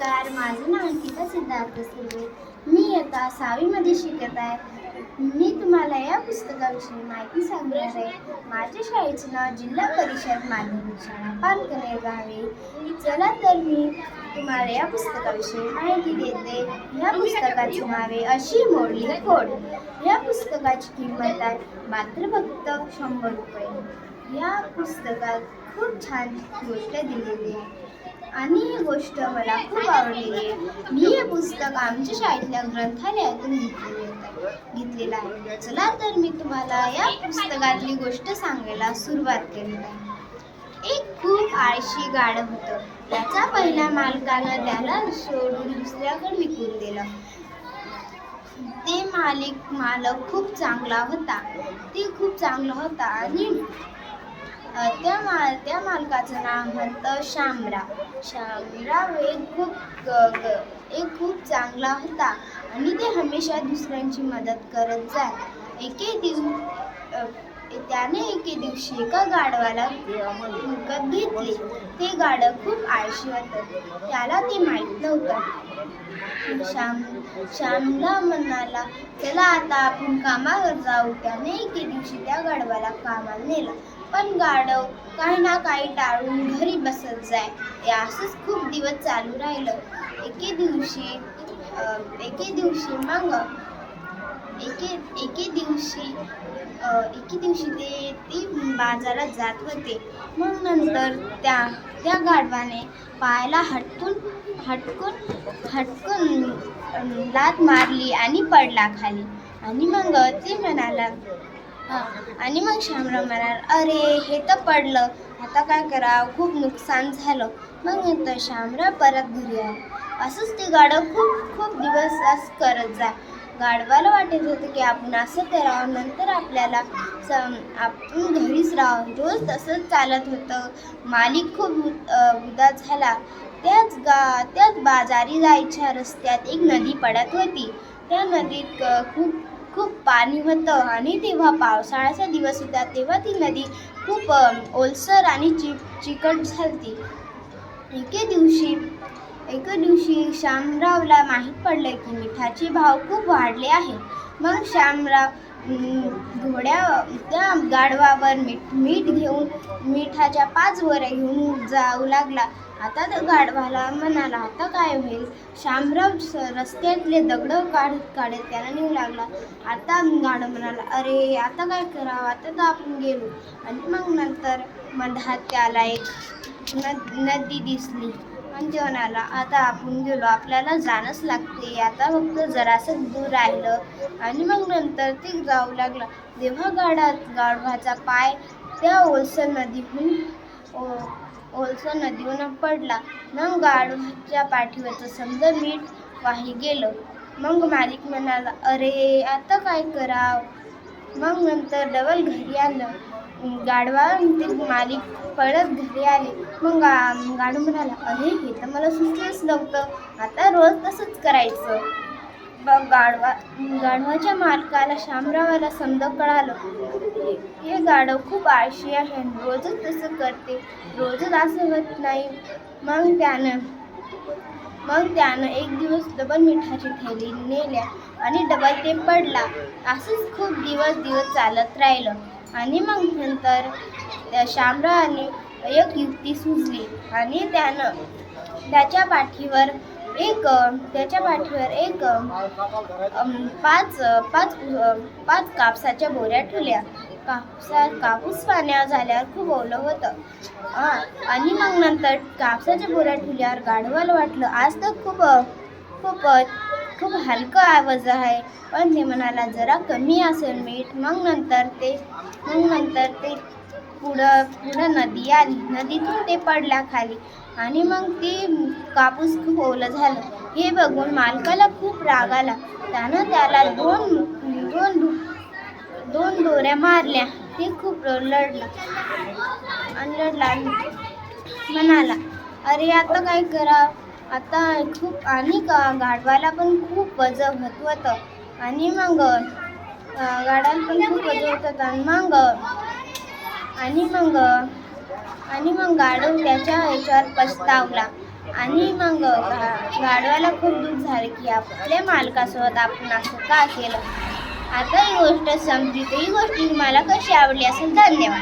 नमस्कार. माझं नाव अंकिता सिद्धार्थ सुर्वे मी आता सहावीमध्ये शिकत आहे. मी तुम्हाला या पुस्तकाविषयी माहिती सांगणार आहे. माझ्या शाळेचं नाव जिल्हा परिषद माध्यमिक शाळा पालकने गावे. चला तर मी तुम्हाला या पुस्तकाविषयी माहिती देते. या पुस्तकाची नावे अशी मोडली खोड या पुस्तकाची किंमत आहे मात्र फक्त शंभर रुपये. या पुस्तकात खूप छान गोष्ट दिलेली आहे. गोष्ट मला खूप आवडलेली आहे. मी हे पुस्तक आमच्या शाळेतल्या ग्रंथालयातून घेतलेले घेतलेलं आहे. चला तर मी तुम्हाला या पुस्तकातली गोष्ट सांगायला सुरुवात केली आहे एक खूप आळशी गाड होतं. त्याचा पहिल्या मालकानं त्याला सोडून दुसऱ्याकडे विकून दिलं. ते मालिक मालक खूप चांगला होता. ते खूप चांगला होता आणि त्या माल त्या मालकाचं नाव होतं शामराव. शामराव एक खूप ग- ग- एक खूप चांगला होता आणि ते हमेशा दुसऱ्यांची मदत करत जात. एके दिवस त्याने एके दिवशी एका गाढवाला विकत घेतले. ते गाढव खूप आळशी होतं. त्याला ते माहीत नव्हतं. श्याम श्यामला म्हणाला चला आता आपण कामावर जाऊ. त्याने एके दिवशी त्या गाढवाला कामाला नेला. पण गाढव काही ना काही टाळून घरी बसत जाय. हे असंच खूप दिवस चालू राहिलं. एके दिवशी एके दिवशी मग एके एके दिवशी एके दिवशी ते ती बाजारात जात होते. मग नंतर त्या त्या गाढवाने पायाला हटकून हटकून हटकून लात मारली आणि पडला खाली. आणि मग ते म्हणाला हां. आणि मग श्यामराव म्हणाल अरे हे तर पडलं. आता काय करावं? खूप नुकसान झालं. मग नंतर श्यामराव परत घरी आला असंच ते गाडं खूप खूप दिवस असं करत जा. गाढवाला वाटत होतं की आपण असं करावं. नंतर आपल्याला सम आपण घरीच राहावं. रोज तसंच चालत होतं. मालिक खूप उद- उदास झाला. त्याच गा त्याच बाजारी जायच्या रस्त्यात एक नदी पडत होती. त्या नदीत खूप खूप पाणी होतं आणि तेव्हा पावसाळ्याचा दिवस होता तेव्हा ती नदी खूप ओलसर आणि चि चिकट झालती. एके दिवशी एके दिवशी श्यामरावला माहीत पडलं की मिठाचे भाव खूप वाढले आहे. मग श्यामराव घोड्या त्या गाढवावर मीठ मीठ घेऊन मिठाच्या पाच वऱ्या घेऊन जाऊ लागला. आता तर गाढवाला म्हणाला आता काय होईल? शामराव स- रस्त्यातले दगड काढत काढत त्याला नेऊ लागला. आता गाढव म्हणाला अरे आता काय करावं? आता तर आपण गेलो. आणि मग नंतर मधात त्याला एक नद नदी दिसली. आणि म्हणाला आता आपण गेलो. आपल्याला जाणंच लागते आता फक्त जरासं दूर राहिलं. आणि मग नंतर ते जाऊ लागलं. जेव्हा गाडात गाढवाचा पाय त्या ओलसर नदीहून ओलसो ओलसर पडला. मग गाडूच्या पाठीवरचं समजा मीठ वाही गेलं. मग मालिक म्हणाला अरे आता काय कराव? मग नंतर डबल घरी आलं. गाढवा ते मालिक पळत घरी आले. मग गा गाढव म्हणाला अरे हे तर मला सुचलंच नव्हतं. आता रोज तसंच करायचं. गाढवा गाढवाच्या मालकाला शामरावाला समज कळालं. हे गाढव खूप आळशी आहे. रोजच तसं करते. रोजच असं होत नाही. मग त्यानं मग त्यानं एक दिवस डबल मिठाची थैली नेल्या आणि डबल ते पडला. असंच खूप दिवस दिवस चालत राहिलं. आणि मग नंतर त्या शामरावाने एक युक्ती सुचली आणि त्यानं त्याच्या पाठीवर एक त्याच्या पाठीवर एक पाच पाच पाच कापसाच्या बोऱ्या ठेवल्या. कापसा कापूस पाण्या झाल्यावर खूप ओलं होतं. आणि मग नंतर कापसाच्या बोऱ्या ठेवल्यावर गाढवाला वाटलं आज तर खूप खूप खूप हलकं आवाज आहे. पण ते म्हणाला जरा कमी असेल मीठ. मग नंतर ते मग नंतर ते पुढं पुढं नदी आली. नदीतून ते पडल्या खाली. आणि मग ते कापूस खूप ओलं झालं. हे बघून मालकाला खूप राग आला. त्यानं त्याला दोन दोन दोन दोऱ्या मारल्या. ते खूप लढला आणि लढला म्हणाला अरे आता काय करा? आता खूप आणि का गाढवाला पण खूप वज होत होतं. आणि मग गाड्याला पण खूप वजन होतं. आणि मग आणि मग आणि मग गाढव त्याच्या ह्याच्यावर पछतावला आणि मग गा- गाढवाला खूप दुःख झाले की आपल्या मालकासोबत आपण असं का केलं? आता ही गोष्ट संपली तर ही गोष्ट तुम्हाला कशी आवडली असेल? धन्यवाद.